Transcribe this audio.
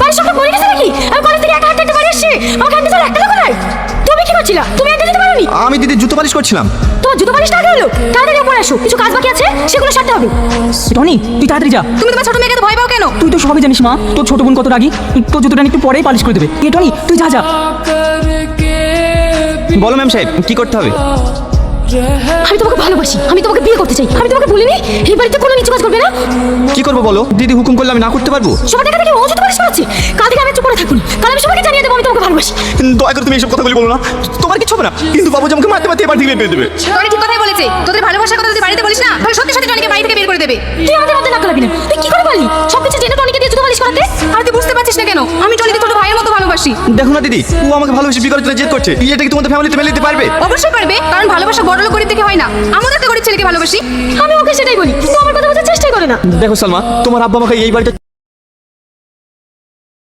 বাড়ির সব মরে গেছে নাকি? আমি কলেজ থেকে একা হাঁটতে হাঁটতে বাড়ি আসছি? আমাকে হাঁটতে চলে একটা লোক তুমি কি করছিলা? তুমি যেতে পারোনি? আমি দিদি জুতো পালিশ করছিলাম। তোমার জুতো পালিশ আগে হলো তাড়াতাড়ি উপরে আসো। কিছু কাজ বাকি আছে? সেগুলো সারতে হবে। টনি তুই তাড়াতাড়ি যা। তুমি তোমার ছোট মেয়েকে তো ভয় পাও কেন? তুই তো সবই জানিস মা। তোর ছোট বোন কত রাগি। তোর জুতোটা একটু পরেই পালিশ করে দেবে। এ টনি তুই যা যা। বলো ম্যাম সাহেব কি করতে হবে? আমি তোমাকে ভালোবাসি। আমি তোমাকে চাই আমি তোমাকে বলিনি এই বাড়িতে কোনো নিচু কাজ করবে না? কি করব বলো? দিদি হুকুম করলে আমি না করতে পারব? সবার দেখা দেখি ও জুতো পালিশ কাল থেকে আমি চুপ করে থাকুন। কাল আমি সবাইকে জানিয়ে দেবো আমি তোমাকে ভালোবাসি। দয়া করে তুমি এইসব কথাগুলি বলো না। তোমার কিছু হবে না। কিন্তু বাবুজি আমাকে মারতে মারতে এবার ঠিক বের দেবে। টনি ঠিক কথাই বলেছে। তোদের ভালোবাসার কথা যদি বাড়িতে বলিস না তাহলে সত্যি সত্যি টনিকে বাড়ি থেকে বের করে দেবে। তুই আমাদের মধ্যে নাক লাগবি না। তুই কি করে পারলি? সব কিছু জেনে টনিকে দিয়ে জুতো পালিশ করাতে? আর তুই বুঝতে পারছিস না কেন? আমি টনিকে মতো ভালোবাসি। দেখো না দিদি ও আমাকে ভালোবেসে বিয়ে করার জন্য জেদ করছে। বিয়েটা কি তোমাদের ফ্যামিলিতে মেলে দিতে পারবে? অবশ্যই পারবে কারণ ভালোবাসা বড় লোক থেকে হয় না। আমাদের একটা গরিব ছেলেকে ভালোবাসি। আমি ওকে সেটাই বলি কিন্তু আমার কথা বোঝার চেষ্টাই করে না। দেখো সালমা তোমার আব্বা আমাকে এই বাড়িতে